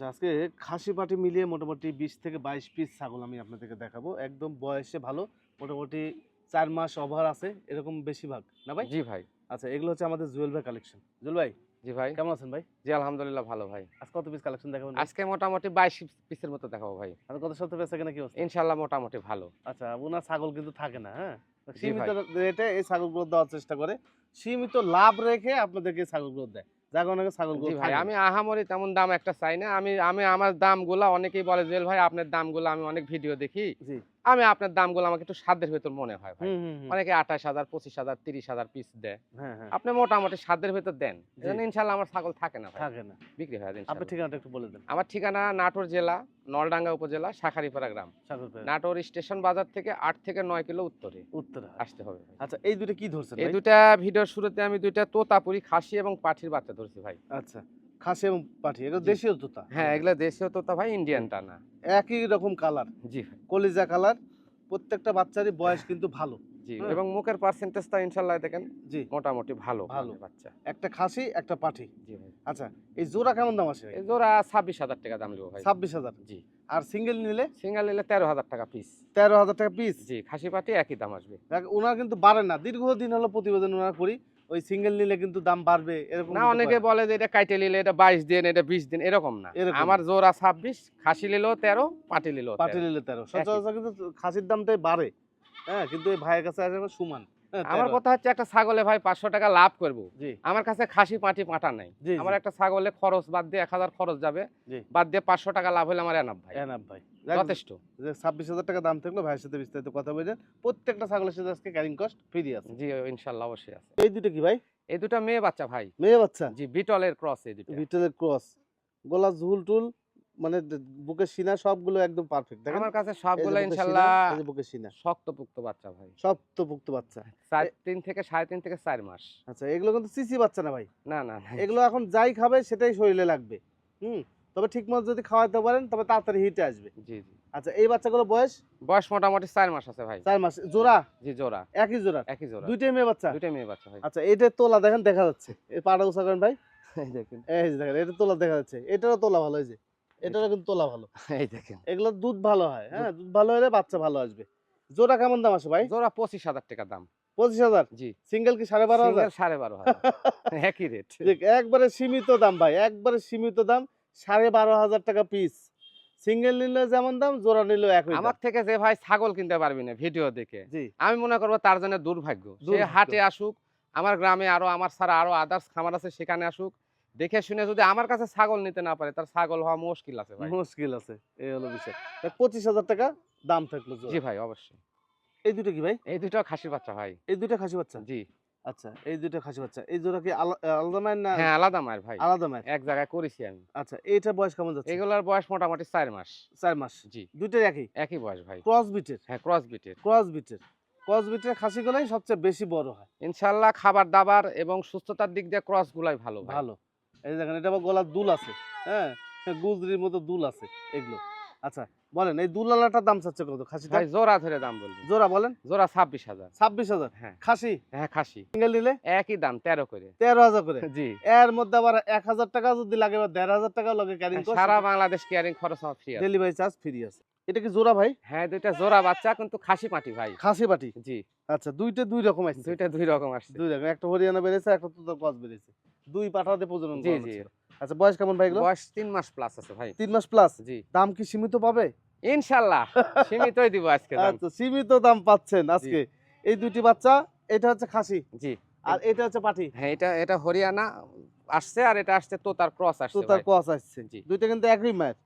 আচ্ছা আজকে খাসি পাটি মিলিয়ে মোটামুটি বিশ থেকে বাইশ পিস ছাগল আমি আপনাদেরকে দেখাবো। একদম বয়সে ভালো মোটামুটি চার মাস ওভার আছে এরকম বেশিরভাগ না ভাই? জি ভাই। আচ্ছা এগুলো হচ্ছে আমাদের জুয়েল ভাই কালেকশন জুয়েল ভাই জি ভাই। কেমন আছেন ভাই? জি আলহামদুলিল্লাহ ভালো ভাই। আজ কত পিস কালেকশন দেখাবেন আজকে মোটামুটি বাইশ পিসের মতো দেখাবো ভাই। আর কত সত্তর পেয়েছে কিনা কি অবস্থা? ইনশাল্লাহ মোটামুটি ভালো। আচ্ছা ওনার ছাগল কিন্তু থাকে না হ্যাঁ? সীমিত রেটে এই ছাগলগুলো দেওয়ার চেষ্টা করে সীমিত লাভ রেখে আপনাদেরকে ছাগলগুলো দেয়। ভাই আমি আহামরি তেমন দাম একটা চাই না। আমি আমি আমার দামগুলো অনেকেই বলে জুয়েল ভাই আপনার দামগুলা আমি অনেক ভিডিও দেখি। জি। আমি আপনার দামগুলো আমাকে একটু সাধ্যের ভেতর মনে হয় ভাই। অনেকে আঠাশ হাজার পঁচিশ হাজার তিরিশ হাজার পিস দেয়। হ্যাঁ হ্যাঁ। আপনি মোটামুটি সাধ্যের ভেতর দেন। ইনশাল্লাহ আমার ছাগল থাকে না থাকে না। বিক্রি হয় আপনার ঠিকানাটা একটু বলে দেন। আমার ঠিকানা নাটোর জেলা নলডাঙ্গা উপজেলা শাখারিপাড়া গ্রাম। নাটোর স্টেশন বাজার থেকে আট থেকে নয় কিলো উত্তরে। উত্তরে আসতে হবে আচ্ছা এই দুটো কি ধরছে এই দুটা ভিডিওর শুরুতে আমি দুইটা তোতাপুরি খাসি এবং পাঠির বাচ্চা ধরছি ভাই। আচ্ছা। খাসি এবং পাঠি এগুলো দেশীয় তোতা। হ্যাঁ এগুলা দেশীয় তোতা ভাই ইন্ডিয়ানটা না। একই রকম কালার জি ভাই। কলিজা কালার প্রত্যেকটা বাচ্চারই বয়স কিন্তু ভালো। জি হ্যাঁ। এবং মুখের পার্সেন্টেজটা ইনশাল্লাহ দেখেন জি। মোটামুটি ভালো ভালো। বাচ্চা। একটা খাসি একটা পাঠি। জি ভাই। আচ্ছা এই জোড়া কেমন দাম আসে এই জোড়া ছাব্বিশ হাজার টাকা দাম নেব ভাই। ছাব্বিশ হাজার। জি। আর সিঙ্গেল নিলে? সিঙ্গেল নিলে তেরো হাজার টাকা পিস তেরো হাজার টাকা পিস জি খাসি পাটি একই দাম আসবে। ওনার কিন্তু বাড়ে না। দীর্ঘদিন হলো প্রতিবেদন ওনারা করি। ওই সিঙ্গেল নিলে কিন্তু দাম বাড়বে এরকম না অনেকে বলে। যে এটা কাইটে নিলে এটা বাইশ দিন এটা বিশ দিন এরকম না। আমার জোড়া ছাব্বিশ খাসি নিলেও তেরো পাটি নিলেও পাটি নিলে তেরো। সচরাচর কিন্তু খাসির দামটাই বাড়ে। হ্যাঁ কিন্তু এই ভাইয়ের কাছে আসে সমান। আমার কথা হচ্ছে একটা ছাগলে ভাই পাঁচশো টাকা লাভ করব। আমার কাছে খাসি পাটি পাটা নাই। আমার একটা ছাগলে খরচ বাদ দিয়ে এক হাজার খরচ যাবে। বাদ দিয়ে পাঁচশো টাকা লাভ হলে আমার এনাফ ভাই। এনাফ ভাই। যথেষ্ট। যে ছাব্বিশ হাজার টাকা দাম থাকল ভাইয়ের সাথে বিস্তারিত কথা বলছেন প্রত্যেকটা ছাগলের সাথে আজকে ক্যারিং কস্ট ফ্রি আছে। জি ইনশাল্লাহ অবশ্যই আছে। এই দুটো কি ভাই? এই দুটো মেয়ে বাচ্চা ভাই। মেয়ে বাচ্চা? জি বিটলের ক্রস এই দুটো। ভিতরের ক্রস গলা ঝুল টুল মানে বুকের সিনা সবগুলো একদম পারফেক্ট দেখেন? আমার কাছে সবগুলো এই বুকের সিনা শক্তপুক্ত বাচ্চা ভাই। সপ্তপুক্ত বাচ্চা। চার তিন থেকে সাড়ে তিন থেকে চার মাস। আচ্ছা এগুলো কিন্তু সিসি বাচ্চা না ভাই? না না। এগুলো এখন যাই খাবে সেটাই শরীরে লাগবে। হুম? তবে ঠিক মতো যদি খাওয়াতে পারেন তবে তাড়াতাড়ি হিটে আসবে। জি জি। আচ্ছা এই বাচ্চাগুলো বয়স? বয়স মোটামুটি চার মাস আছে ভাই। চার মাস। জোড়া? জি জোড়া। একই জোড়া একই জোড়া দুইটাই মেয়ে বাচ্চা? দুইটাই মেয়ে বাচ্চা ভাই। আচ্ছা এটা তোলা দেখেন দেখা যাচ্ছে। এই পাটা উঁচা করেন ভাই। এই দেখেন। এই দেখেন এটা তোলা দেখা যাচ্ছে। এটারও তোলা ভালো হয়েছে এটারও কিন্তু তোলা ভালো। এই দেখেন। এগুলো দুধ ভালো হয় হ্যাঁ? দুধ ভালো হলে বাচ্চা ভালো আসবে। জোড়া কেমন দাম আসে ভাই? জোড়া পঁচিশ হাজার টাকা দাম। পঁচিশ হাজার? জি। সিঙ্গেল কি সাড়ে বারো হাজার? সাড়ে বারো হাজার। একই রেট একবারে সীমিত দাম ভাই একবারে সীমিত দাম সাড়ে বারো হাজার টাকা পিস সিঙ্গেল নিলে যেমন দাম জোড়া নিলেও একই আমার থেকে যে ভাই ছাগল কিনতে পারবি না ভিডিও দেখে। জি। আমি মনে করব তার জন্য দুর্ভাগ্য। সে হাটে আসুক আমার গ্রামে আরও আমার ছাড়া আরও আদার্স খামার আছে সেখানে আসুক। দেখে শুনে যদি আমার কাছে ছাগল নিতে না পারে তার ছাগল হওয়া মুশকিল আছে ভাই। মুশকিল আছে এই হলো বিষয়। পঁচিশ হাজার টাকা দাম থাকল জি ভাই অবশ্যই। এই দুটো কি ভাই? এই দুটো খাসির বাচ্চা ভাই। এই দুটো খাসি বাচ্চা? জি। আচ্ছা এই দুটো খাসি বাচ্চা। এই জোড়া কি আলাদা মায়ের না হ্যাঁ আলাদা মায়ের ভাই। আলাদা মায়ের? এক জায়গায় করেছি আমি। আচ্ছা এইটার বয়স কেমন যাচ্ছে? এগুলোর বয়স মোটামুটি চার মাস। চার মাস। জি। দুইটার একই? একই বয়স ভাই। ক্রস বিটের হ্যাঁ ক্রস বিটের ক্রস বিটের ক্রস বিটের খাসিগুলাই সবচেয়ে বেশি বড় হয়। ইনশাল্লাহ খাবার দাবার এবং সুস্থতার দিক দিয়ে ক্রস গুলাই ভালো ভালো। এই দেখেন এটা আবার গলার দুল আছে হ্যাঁ? গুজরির মতো দুল আছে এগুলো। আচ্ছা বলেন এই দুলালাটার দাম চাচ্ছে কত? খাসিটা? ভাই জোড়া ধরে দাম বলব জোড়া বলেন। জোড়া ছাব্বিশ হাজার। ছাব্বিশ হাজার? হ্যাঁ। খাসি? হ্যাঁ খাসি। সিঙ্গেল নিলে? একই দাম তেরো করে। তেরো হাজার করে? জি। এর মধ্যে আবার এক হাজার টাকা যদি লাগে বা দেড় হাজার টাকা লাগে ক্যারিং সারা বাংলাদেশ কেয়ারিং খরচ ফ্রি আছে। ডেলিভারি চার্জ ফ্রি আছে। এটা কি জোড়া ভাই? হ্যাঁ দুইটা জোড়া বাচ্চা কিন্তু খাসি পাটি ভাই। খাসি বাটি জি। আচ্ছা দুইটা দুই রকম আছে দুইটা দুই রকম আসছে। দুই রকম একটা হরিয়ানা বেড়েছে একটা তো কস বেড়েছে। দুই পাঠাতে প্রজনন জি জি। আচ্ছা বয়স কেমন ভাই এগুলো? বয়স তিন মাস প্লাস আছে ভাই। তিন মাস প্লাস জি। দাম কি সীমিত পাবে? ইনশাল্লাহ সীমিতই দিব আজকে দাম। আচ্ছা সীমিত দাম পাচ্ছেন আজকে। এই দুটি বাচ্চা এটা হচ্ছে খাসি? জি। আর এটা হচ্ছে পাঠি? হ্যাঁ এটা এটা হরিয়ানা আসছে আর এটা আসছে তোতার ক্রস তো আসছে তার ভাই। কস আসছে। জি। দুইটা কিন্তু একই মায়ের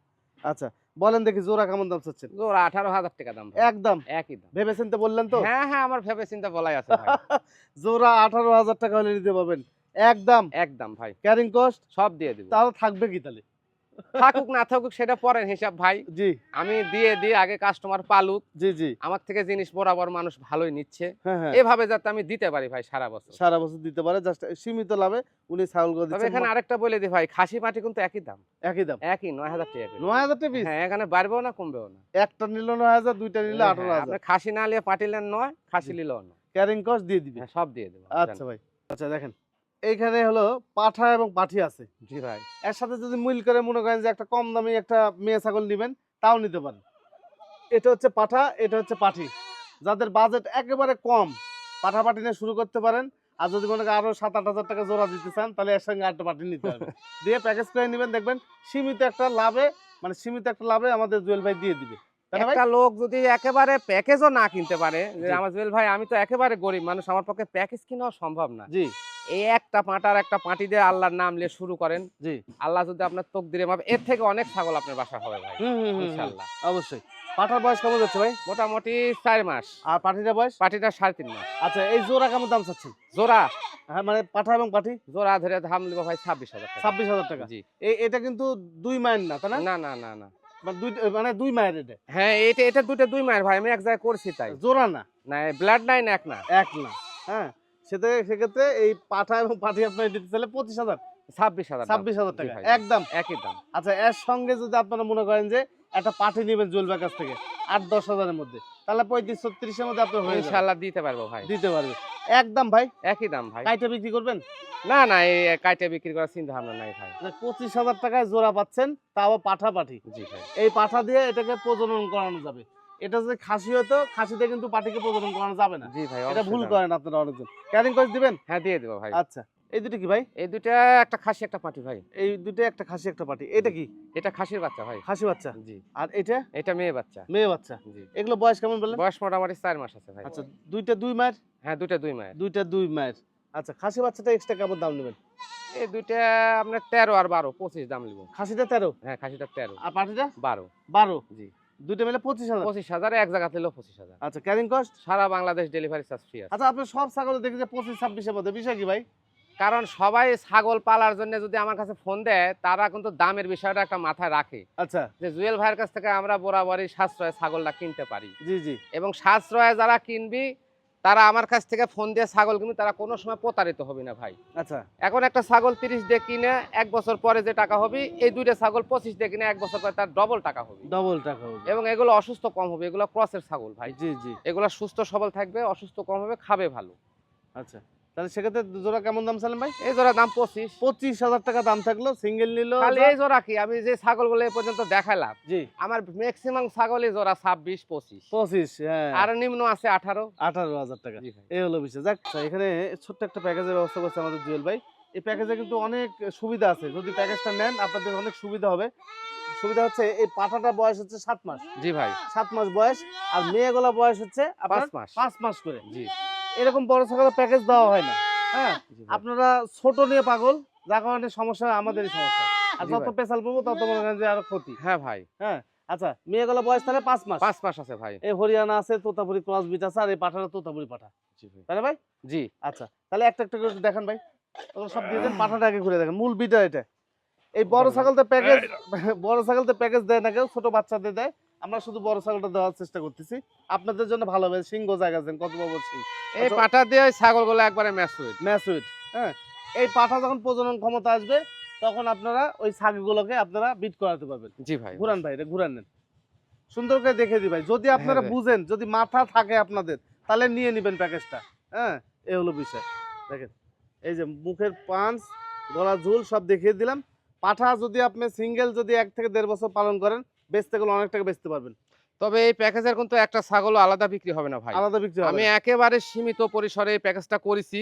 আচ্ছা বলেন দেখি জোড়া কেমন দাম চাচ্ছেন? জোড়া আঠারো হাজার টাকা দাম একদম। একই দাম। ভেবে চিন্তে বললেন তো? হ্যাঁ হ্যাঁ আমার ভেবে চিন্তা বলাই আছে জোড়া আঠারো হাজার টাকা হলে নিতে পারবেন। একদম। একদম ভাই। ক্যারিং কস্ট সব দিয়ে দিব। তাহলে থাকবে কি তাহলে? থাকুক না থাকুক সেটা পরের হিসাব ভাই। জি। আমি দিয়ে দিয়ে আগে কাস্টমার পালুক। জি জি। আমার থেকে জিনিস বরাবর মানুষ ভালোই নিচ্ছে। হ্যাঁ হ্যাঁ। এভাবে যাতে আমি দিতে পারি ভাই সারা বছর। সারা বছর দিতে পারে জাস্ট সীমিত লাভে উনি ছাগলগুলো তবে দিচ্ছেন। এখানে আরেকটা বলে দিই ভাই খাসি পাটি কিন্তু একই দাম। একই দাম? একই নয় হাজার টাকা করে। নয় হাজার টাকা পিস হ্যাঁ এখানে বাড়বেও না কমবেও না। একটা নিল নয় হাজার দুইটা নিলে আঠারো হ্যাঁ, আপনি খাসি না নিয়ে পাটি নেন নয় খাসি। নিলেও নয় ক্যারিং কস্ট দিয়ে দিবে। হ্যাঁ, সব দিয়ে দেবো আচ্ছা ভাই। আচ্ছা দেখেন। এইখানে হলো পাঠা এবং পাঠি আছে। জি ভাই। এর সাথে যদি মিল করে মনে করেন যে একটা কম দামি একটা মেয়ে ছাগল নেবেন তাও নিতে পারেন। এটা হচ্ছে পাঠা এটা হচ্ছে পাঠি। যাদের বাজেট একেবারে কম পাঠা পাঠি নিয়ে শুরু করতে পারেন। আর যদি মনে করেন আরও সাত আট হাজার টাকা জোড়া দিতে চান তাহলে এর সঙ্গে আটটা পাঠি নিতে হবে দিয়ে প্যাকেজ করে নেবেন দেখবেন সীমিত একটা লাভে মানে সীমিত একটা লাভে আমাদের জুয়েল ভাই দিয়ে দিবে। একটা লোক যদি একেবারে প্যাকেজও না কিনতে পারে যে আমার জুয়েল ভাই আমি তো একেবারে গরিব মানুষ আমার পক্ষে প্যাকেজ কেনাও সম্ভব না। জি। এই একটা পাঁটার একটা পাঁটি দিয়ে আল্লাহর নাম নিয়ে শুরু করেন। জি। আল্লাহ যদি আপনার তোক দিয়ে মাপে এর থেকে অনেক ছাগল আপনার বাসা হবে ভাই। ইনশাল্লাহ অবশ্যই। পাঠার বয়স কেমন যাচ্ছে ভাই? মোটামুটি চার মাস। আর পাঠিটার বয়স? পাটিটা সাড়ে তিন মাস। আচ্ছা এই জোড়া কেমন দাম চাচ্ছেন? জোড়া? হ্যাঁ মানে পাঠা এবং পাঠি? জোড়া ধরে দাম লিব ভাই ছাব্বিশ হাজার টাকা। ছাব্বিশ হাজার টাকা? জি। এই এটা কিন্তু দুই মায়ের না তাই না? না না না না। মানে দুই মানে দুই মায়ের এটা? হ্যাঁ এটা এটা দুটো দুই মায়ের ভাই আমি এক জায়গায় করছি তাই। জোড়া না? না ব্লাড লাইন এক না। এক না হ্যাঁ। সেটা সেক্ষেত্রে এই পাঠা এবং পাঠি আপনার দিতে চাইলে পঁচিশ হাজার। ছাব্বিশ হাজার ছাব্বিশ হাজার টাকা একদম। একই দাম। আচ্ছা এর সঙ্গে যদি আপনারা মনে করেন যে একটা পাঠি নেবেন জুয়েলবার কাছ থেকে আট দশ হাজারের মধ্যে তাহলে পঁয়ত্রিশ ছত্রিশের মধ্যে আপনার হয়ে ইনশাল্লাহ দিতে পারব ভাই। দিতে পারবে। একদম ভাই। একই দাম ভাই। কাইটা বিক্রি করবেন? না না এই কাইটে বিক্রি করার চিন্তা ভাবনা নাই ভাই। পঁচিশ হাজার টাকায় জোড়া পাচ্ছেন তাও পাঠা পাঠি জি ভাই। এই পাঠা দিয়ে এটাকে প্রজনন করানো যাবে। এটা যদি খাসি হতো খাসিতে কিন্তু পাঠিকে প্রজনন করানো যাবে না। জি ভাই এটা ভুল করেন আপনারা অনেকজন। ক্যারিং করে দিবেন? হ্যাঁ দিয়ে দেবো ভাই। আচ্ছা এই দুটো কি ভাই? এই দুইটা একটা খাসি একটা পাটি ভাই। এই দুটো একটা খাসি একটা পাটি। এটা কি? এটা খাসির বাচ্চা ভাই। খাসি বাচ্চা? জি। আর এটা? এটা মেয়ে বাচ্চা। মেয়ে বাচ্চা। জি। এগুলো বয়স কেমন বললেন? বয়স মোটামুটি চার মাস আছে ভাই। আচ্ছা দুইটা দুই মায়ের? হ্যাঁ দুইটা দুই মায়ের। দুইটা দুই মায়ের। আচ্ছা খাসি বাচ্চাটা এক্সট্রা কেমন দাম নেবেন? এই দুইটা আপনার তেরো আর বারো পঁচিশ দাম নিব। খাসিটা তেরো? হ্যাঁ খাসিটা তেরো। আর পাটিটা? বারো। বারো? জি। দুইটা মিলে পঁচিশ হাজার? পঁচিশ হাজার এক জায়গা নিলেও পঁচিশ হাজার। আচ্ছা ক্যারিং কস্ট সারা বাংলাদেশ ডেলিভারি চার্জ ফ্রি আচ্ছা আপনি সব ছাগল দেখি যে পঁচিশ ছাব্বিশের মধ্যে। বিষয় কি ভাই? কারণ সবাই ছাগল পালার জন্য যদি আমার কাছে ফোন দেয় তারা কিন্তু দামের বিষয়টা একটা মাথায় রাখে। আচ্ছা। যে জুয়েল ভাইয়ের কাছ থেকে আমরা বরাবরই সাশ্রয়ে ছাগলটা কিনতে পারি। জি জি। এবং সাশ্রয়ে যারা কিনবি তারা আমার কাছ থেকে ফোন দিয়ে ছাগল কিন্তু তারা কোনো সময় প্রতারিত হবে না ভাই। আচ্ছা। এখন একটা ছাগল তিরিশ দিয়ে কিনে এক বছর পরে যে টাকা হবে এই দুইটা ছাগল পঁচিশ দিয়ে কিনে এক বছর পরে তার ডবল টাকা হবে। ডবল টাকা হবে। এবং এগুলো অসুস্থ কম হবে এগুলো ক্রসের ছাগল ভাই। জি জি। এগুলো সুস্থ সবল থাকবে অসুস্থ কম হবে খাবে ভালো। আচ্ছা। তাহলে সেক্ষেত্রে জোড়া কেমন দাম চালেন ভাই? এই জোড়া দাম পঁচিশ। পঁচিশ হাজার টাকা দাম থাকল সিঙ্গেল নিলো এই জোড়া কি? আমি যে ছাগলগুলো এই পর্যন্ত দেখালাম জি। আমার ম্যাক্সিমাম ছাগলই জোড়া ছাব্বিশ পঁচিশ। পঁচিশ হ্যাঁ। আর নিম্ন আছে আঠারো। আঠারো হাজার টাকা। এই হলো বিষয়। যাক আচ্ছা, এখানে ছোট্ট একটা প্যাকেজের ব্যবস্থা করছে আমাদের জুয়েল ভাই। এই প্যাকেজে কিন্তু অনেক সুবিধা আছে। যদি প্যাকেজটা নেন আপনাদের অনেক সুবিধা হবে। সুবিধা হচ্ছে এই পাঠাটা বয়স হচ্ছে সাত মাস। জি ভাই। সাত মাস বয়স আর মেয়েগুলা বয়স হচ্ছে পাঁচ মাস। পাঁচ মাস করে। জি। এরকম বড় ছাগলের প্যাকেজ দেওয়া হয় না। হ্যাঁ? আপনারা ছোট নিয়ে পাগল যার কারণে সমস্যা আমাদেরই সমস্যা। আর যত পেশাল পাবো তত মনে করেন যে আরও ক্ষতি। হ্যাঁ ভাই। হ্যাঁ? আচ্ছা মেয়েগুলা বয়স তাহলে পাঁচ মাস? পাঁচ মাস আছে ভাই। এই হরিয়ানা আছে তোতাপুরি ক্রস বিট আছে আর এই পাঠাটা তোতাপুরি পাঠা। জি ভাই। জি। আচ্ছা তাহলে একটা একটা করে দেখান ভাই। ওগুলো সব দিয়ে দেন পাঠাটা আগে ঘুরে দেখেন। মূল বিটা এটা। এই বড় ছাগল তো প্যাকেজ বড় ছাগল তো প্যাকেজ দেয় না কেউ ছোট বাচ্চাদের দেয়। আমরা শুধু বড় ছাগলটা দেওয়ার চেষ্টা করতেছি। আপনাদের জন্য ভালো হবে সিংহ জায়গা দেন কত বড় সিং এই আচ্ছা। পাটা দিয়ে ওই ছাগলগুলো একবারে ম্যাচুইড ম্যাসুইট হ্যাঁ এই পাঠা যখন প্রজনন ক্ষমতা আসবে তখন আপনারা ওই ছাগলগুলোকে আপনারা বিট করাতে পারবেন। জি ভাই ঘুরান ভাই এটা ঘুরান নেন। সুন্দর করে দেখে দি ভাই যদি আপনারা হ্যাঁ বুঝেন যদি মাথা থাকে আপনাদের তাহলে নিয়ে নেবেন প্যাকেজটা হ্যাঁ। এই হলো বিষয়। দেখেন এই যে মুখের পাঞ্চ গলা ঝুল সব দেখিয়ে দিলাম। পাঠা যদি আপনি সিঙ্গেল যদি এক থেকে দেড় বছর পালন করেন বেচতে গেলে অনেক টাকা বেচতে পারবেন। তবে এই প্যাকেজের কিন্তু একটা ছাগল আলাদা বিক্রি হবে না ভাই। আলাদা বিক্রি আমি একেবারে সীমিত পরিসরে এই প্যাকেজটা করেছি।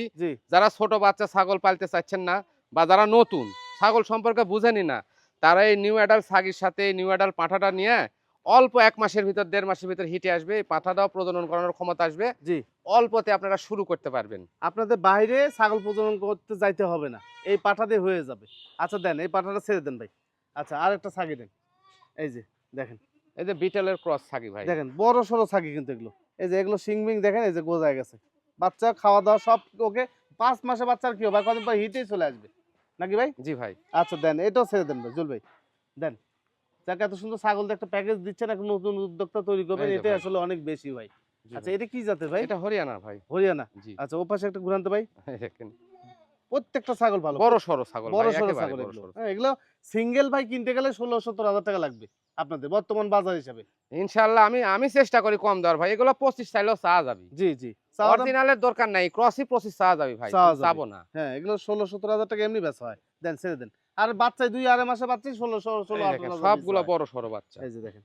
যারা ছোট বাচ্চা ছাগল পালতে চাচ্ছেন না বা যারা নতুন ছাগল সম্পর্কে বুঝেনি না তারা এই নিউ অ্যাডাল্ট ছাগির সাথে নিউ অ্যাডাল্ট পাঠাটা নিয়ে অল্প এক মাসের ভিতর দেড় মাসের ভিতর হিটে আসবে পাঠাটাও প্রজনন করানোর ক্ষমতা আসবে। জি। অল্পতে আপনারা শুরু করতে পারবেন। আপনাদের বাইরে ছাগল প্রজনন করতে যাইতে হবে না। এই পাঠাতে হয়ে যাবে। আচ্ছা দেন এই পাঠাটা ছেড়ে দেন ভাই। আচ্ছা আর একটা ছাগি দেন। এই যে দেখেন। এই যে বিটেলের ক্রস ছাগি ভাই। দেখেন বড় সড়ো ছাগি কিন্তু এগুলো। এই যে এগুলো সিংমিং দেখেন এই যে গোজায় গেছে। বাচ্চা খাওয়া দাওয়া সব ওকে পাঁচ মাসে বাচ্চার কি হবে? কদিন পর হিটেই চলে আসবে। নাকি ভাই? জি ভাই। আচ্ছা দেন এটাও ছেড়ে দেন ভাই জুল ভাই। দেন যাকে এত সুন্দর ছাগল একটা প্যাকেজ দিচ্ছেন একটা নতুন উদ্যোক্তা তৈরি করবেন এটাই আসলে অনেক বেশি ভাই। আচ্ছা এটা কি জাতের ভাই? এটা হরিয়ানা ভাই। হরিয়ানা। জি। আচ্ছা ও পাশে একটা ঘুরান্ত ভাই। দেখেন। প্রত্যেকটা ছাগল ভালো। বড় সড়ো ছাগল বড় সড়ো একেবারে ছাগল এগুলো। হ্যাঁ, সিঙ্গেল ভাই কিনতে গেলে ষোলো সত্তর হাজার টাকা লাগবে আপনাদের বর্তমান বাজার হিসাবে। ইনশাল্লাহ আমি আমি চেষ্টা করি কম দেওয়ার ভাই। এগুলো পঁচিশ চাইলেও চা যাবে। জি জি। অরিজিনালের দরকার নাই। ক্রসই পঁচিশ চাওয়া যাবে ভাই। যাব। না। হ্যাঁ এগুলো ষোলো সতেরো হাজার টাকা এমনি বেচা হয়। দেন ছেড়ে দেন। আর বাচ্চায় দুই আড়াই মাসে বাচ্চাই ষোলো ষোলো সবগুলো বড় সড়ো বাচ্চা। এই যে দেখেন।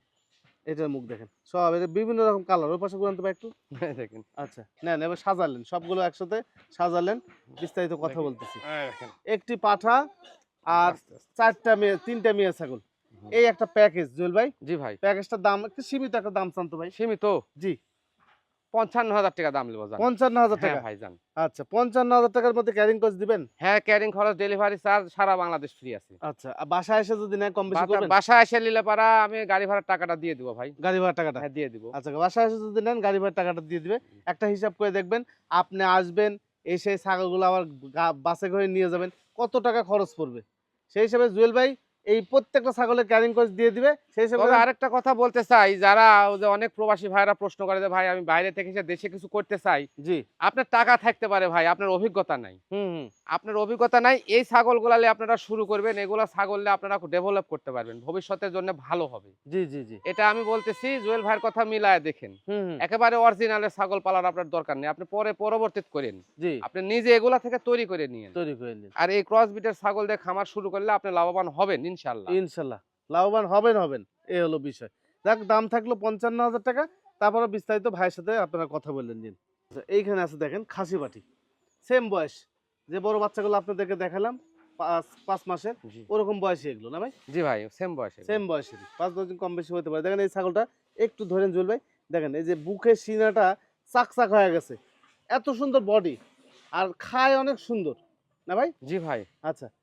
এটার মুখ দেখেন। সব এটা বিভিন্ন রকম কালার ওই পাশে ঘুরান তো একটু। দেখেন। আচ্ছা নেন এবার সাজালেন সবগুলো একসাথে সাজালেন বিস্তারিত কথা বলতেছি। একটি পাঠা আর। চারটা মেয়ে তিনটা মেয়ে ছাগল এই একটা প্যাকেজ জুয়েল ভাই। জি ভাই। প্যাকেজটার দাম একটু সীমিত একটা দাম চান তো ভাই। সীমিত? জি। পঞ্চান্ন হাজার টাকা দাম নেব পঞ্চান্ন হাজার হ্যাঁ টাকা? ভাই আচ্ছা পঞ্চান্ন হাজার টাকার মধ্যে ক্যারিং কস্ট দিবেন? হ্যাঁ ক্যারিং খরচ ডেলিভারি চার্জ সারা বাংলাদেশ ফ্রি আছে। আচ্ছা বাসায় এসে যদি নেয় কম বেশি করবেন? বাসায় এসে নিলে পারা আমি গাড়ি ভাড়ার টাকাটা দিয়ে দিব ভাই। গাড়ি টাকাটা? হ্যাঁ দিয়ে দিব। আচ্ছা বাসায় এসে যদি নেন গাড়ি ভাড়া টাকাটা দিয়ে দিবে। একটা হিসাব করে দেখবেন আপনি আসবেন এসে ছাগলগুলো আবার বাসে করে নিয়ে যাবেন। কত টাকা খরচ পড়বে? সেই হিসাবে জুয়েল ভাই এই প্রত্যেকটা ছাগলের ক্যারিং কস্ট দিয়ে দিবে। তবে আরেকটা কথা বলতে চাই যারা যে অনেক প্রবাসী ভাইরা প্রশ্ন করে যে ভাই আমি বাইরে থেকে এসে দেশে কিছু করতে চাই। জি। আপনার টাকা থাকতে পারে ভাই আপনার অভিজ্ঞতা নাই। হুম আপনার অভিজ্ঞতা নাই এই ছাগলগুলালে আপনারা শুরু করবেন এগুলা ছাগললে আপনারা ডেভেলপ করতে পারবেন ভবিষ্যতের জন্য ভালো হবে। জি জি জি। এটা আমি বলতেছি জুয়েল ভাইয়ের কথা মিলায় দেখেন। একেবারে অরিজিনালের ছাগল পালার আপনার দরকার নেই আপনি পরে পরবর্তীত করেন। জি। আপনি নিজে এগুলা থেকে তৈরি করে নিয়ে তৈরি করে নিন। আর এই ক্রস বিটের ছাগল দিয়ে খামার শুরু করলে আপনি লাভবান হবেন ইনশাল্লাহ ইনশাল্লাহ লাভবান হবেন হবেন। এই হলো বিষয়। যাক দাম থাকল পঞ্চান্ন হাজার টাকা। তারপরে বিস্তারিত ভাইয়ের সাথে আপনারা কথা বললেন দিন আচ্ছা, এইখানে আছে দেখেন খাসি বাটি। সেম বয়স। যে বড় বাচ্চাগুলো আপনাদেরকে দেখালাম পাঁচ পাঁচ মাসের ওরকম বয়সী এগুলো না ভাই? জি ভাই সেম বয়সে সেম বয়সেরই পাঁচ দশ দিন কম বেশি হতে পারে। দেখেন এই ছাগলটা একটু ধরেন জুল ভাই দেখেন এই যে বুকের সিনাটা চাক চাক হয়ে গেছে। এত সুন্দর বডি আর খায় অনেক সুন্দর না ভাই? জি ভাই। আচ্ছা এ-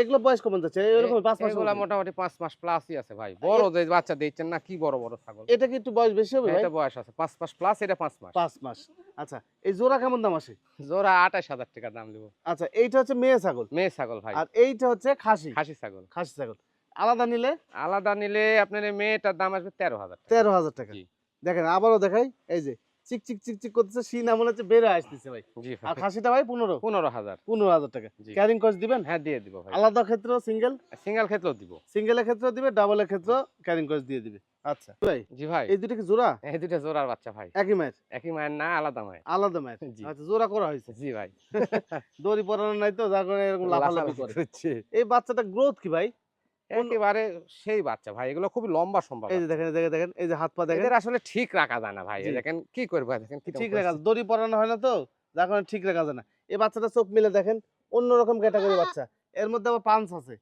এগুলো বয়স কমন যাচ্ছে? এরকম পাঁচ মাস এগুলা মোটামুটি পাঁচ মাস প্লাসই আছে ভাই। বড় যে বাচ্চা দিচ্ছেন না কি বড় বড় ছাগল? এটা কি একটু বয়স বেশি হবে এটা বয়স আছে। পাঁচ মাস প্লাস এটা পাঁচ মাস। পাঁচ মাস। আচ্ছা এই জোড়া কেমন দাম আসে? জোড়া আঠাশ হাজার টাকা দাম দেবো। আচ্ছা এইটা হচ্ছে মেয়ে ছাগল? মেয়ে ছাগল ভাই। আর এইটা হচ্ছে খাসি? খাসি ছাগল। খাসি ছাগল। আলাদা নিলে? আলাদা নিলে আপনার মেয়েটার দাম আসবে তেরো হাজার তেরো হাজার টাকা। দেখেন আবারও দেখাই এই যে চিক চিক চিক চিক করতেছে সিনা মনে হচ্ছে বেড়ে আসতেছে ভাই। আর খাসিটা ভাই পনেরো। পনেরো হাজার। পনেরো হাজার টাকা। ক্যারিং কস্ট দিবেন? হ্যাঁ দিয়ে দিব আলাদা ক্ষেত্র সিঙ্গেল সিঙ্গেল ক্ষেত্রেও দিব। সিঙ্গেলের ক্ষেত্রে দিবে ডাবলের ক্ষেত্রে ক্যারিং কস্ট দিয়ে দিবে। আচ্ছা ভাই জি ভাই। এই দুটো কি জোড়া? এই দুটো জোড়ার বাচ্চা ভাই। একই মায়ের? একই মায়ের না আলাদা মায়ের। আলাদা মায়ের। আচ্ছা জোড়া করা হয়েছে। জি ভাই। দড়ি পরানো নাই তো যার কারণে এরকম লাফালাফি করে। এই বাচ্চাটা গ্রোথ কি ভাই? একেবারে সেই বাচ্চা ভাই এগুলো লম্বা সম্ভব এই যে দেখেন দেখেন দেখেন এই যে হাত পা দেখেন। এদের আসলে ঠিক রাখা যায় না ভাই দেখেন কি করবে দেখেন ঠিক রাখা দড়ি পরানো হয় না তো যার কারণে ঠিক রাখা যায় না। এই বাচ্চাটা চোখ মিলে দেখেন অন্যরকম ক্যাটাগরি বাচ্চা। এর মধ্যে আবার পাঞ্চ আছে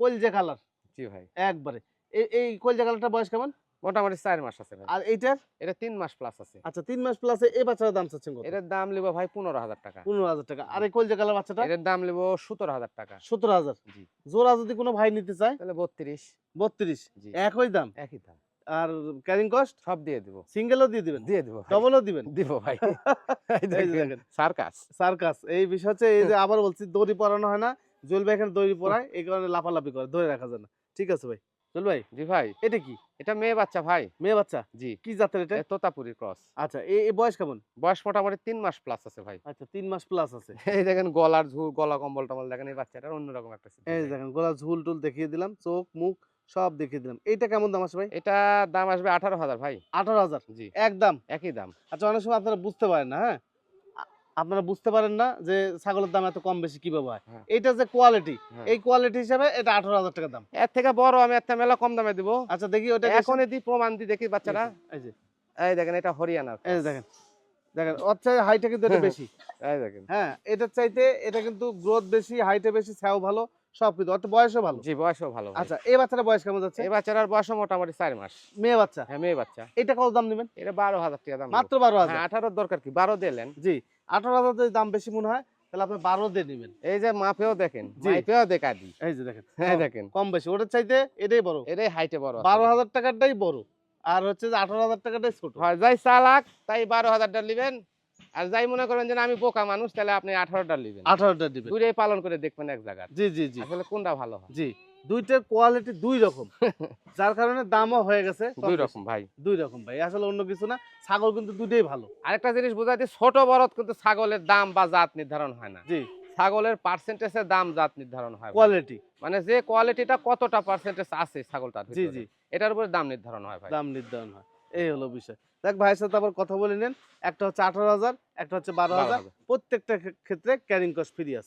কলজে কালার জি ভাই। একবারে। এই এই কলজে কালারটা বয়স কেমন? মোটামুটি চার মাস আছে আর এইটার? এটা তিন মাস প্লাস আছে। আচ্ছা তিন মাস প্লাসে এই বাচ্চাটার দাম চাচ্ছেন কত? এটার দাম লিবো ভাই পনেরো হাজার টাকা। পনেরো হাজার টাকা। আর এই কলজে কালার বাচ্চাটা? এটার দাম লিবো সতেরো হাজার টাকা। সতেরো হাজার। জি। জোড়া যদি কোনো ভাই নিতে চায়? তাহলে বত্রিশ। বত্রিশ। জি। একই দাম? একই দাম। আর ক্যারিং কস্ট সব দিয়ে দিব। সিঙ্গেলও দিয়ে দিবেন? দিয়ে দিব। ডবলও দিবেন? দিব ভাই। সার্কাস। সার্কাস। এই বিষয় হচ্ছে এই যে আবার বলছি দড়ি পরানো হয় না। জুয়েল ভাই এখানে দড়ি পরায় এই কারণে লাফালাফি করে ধরে রাখা যায় না। ঠিক আছে ভাই। জুয়েল ভাই জি ভাই। এটা কি? এটা মেয়ে বাচ্চা ভাই। মেয়ে বাচ্চা? জি। কি জাতের এটা? তোতাপুরি ক্রস। আচ্ছা এই বয়স কেমন? বয়স মোটামুটি তিন মাস প্লাস আছে ভাই। আচ্ছা তিন মাস প্লাস আছে। এই দেখেন গলার ঝুল গলা কম্বল টম্বল দেখেন এই বাচ্চাটার অন্যরকম একটা system এই দেখেন গলা ঝুল টুল দেখিয়ে দিলাম চোখ মুখ সব দেখিয়ে দিলাম। এইটা কেমন দাম আছে ভাই? এটা দাম আসবে আঠারো হাজার ভাই। আঠারো হাজার? জি। একদম একই দাম। আচ্ছা অনেক সময় আপনারা বুঝতে পারেন না হ্যাঁ? আপনারা বুঝতে পারেন না যে ছাগলের দাম এত কম বেশি কীভাবে হয় হ্যাঁ। এইটা যে কোয়ালিটি হ্যাঁ। এই কোয়ালিটি হিসাবে এটা আঠারো হাজার টাকা দাম। এর থেকে বড় আমি একটা মেলা কম দামে দিব। আচ্ছা দেখি ওটা এখন দি প্রমাণ দি দেখি বাচ্চারা। এই যে এই দেখেন এটা হরিয়ানার এই দেখেন দেখেন ওর চাই হাইটা কিন্তু এটা বেশি। এই দেখেন। হ্যাঁ এটার চাইতে এটা কিন্তু গ্রোথ বেশি হাইটে বেশি ছাও ভালো বয়সও ভালো। জি বয়সও ভালো আচ্ছা এই বয়স কেমন যাচ্ছে? এই বাচ্চাটার বয়স মোটামুটি চার মাস। মেয়ে বাচ্চা? হ্যাঁ মেয়ে বাচ্চা। এটা কত দাম নেবেন এটা বারো হাজার টাকা দাম মাত্র বারো হাজার। হ্যাঁ আঠারোর দরকার কি? বারো দিলেন। জি। আঠারো হাজার যদি দাম বেশি মনে হয় তাহলে আপনি বারো দিয়ে নেবেন এই যে মাপেও দেখেন মাপেও দেখা দি এই যে দেখেন হ্যাঁ দেখেন। কম বেশি। ওটার চাইতে এটাই বড়। এটাই হাইটে বড় বারো হাজার টাকারটাই বড়। আর হচ্ছে যে আঠারো হাজার টাকাটাই ছোট। হয় যাই চালাক তাই বারো হাজারটা নেবেন। আর যাই মনে করেন যে আমি বোকা মানুষ তাহলে আপনি আঠারোটা নেবেন। আঠারোটা দিবেন পালন করে দেখবেন এক জায়গায়। জি জি জি। আসলে কোনটা ভালো হয়? জি। দুইটার কোয়ালিটি দুই রকম। যার কারণে দামও হয়ে গেছে দুই রকম ভাই। দুই রকম ভাই আসলে অন্য কিছু না ছাগল কিন্তু দুইটাই ভালো। আরেকটা জিনিস বোঝাইতে ছোট বড় কিন্তু ছাগলের দাম বা জাত নির্ধারণ হয় না। জি। ছাগলের পার্সেন্টেজের দাম জাত নির্ধারণ হয়। কোয়ালিটি মানে যে কোয়ালিটিটা কতটা পার্সেন্টেজ আছে ছাগলটার জি জি। এটার উপরে দাম নির্ধারণ হয় ভাই। দাম নির্ধারণ হয়। এই হলো বিষয়। দেখ ভাইয়ের সাথে আবার কথা বলে নেন। একটা হচ্ছে আঠারো হাজার একটা হচ্ছে বারো হাজার। প্রত্যেকটা ক্ষেত্রে ক্যারিং কস্ট ফ্রি আছে।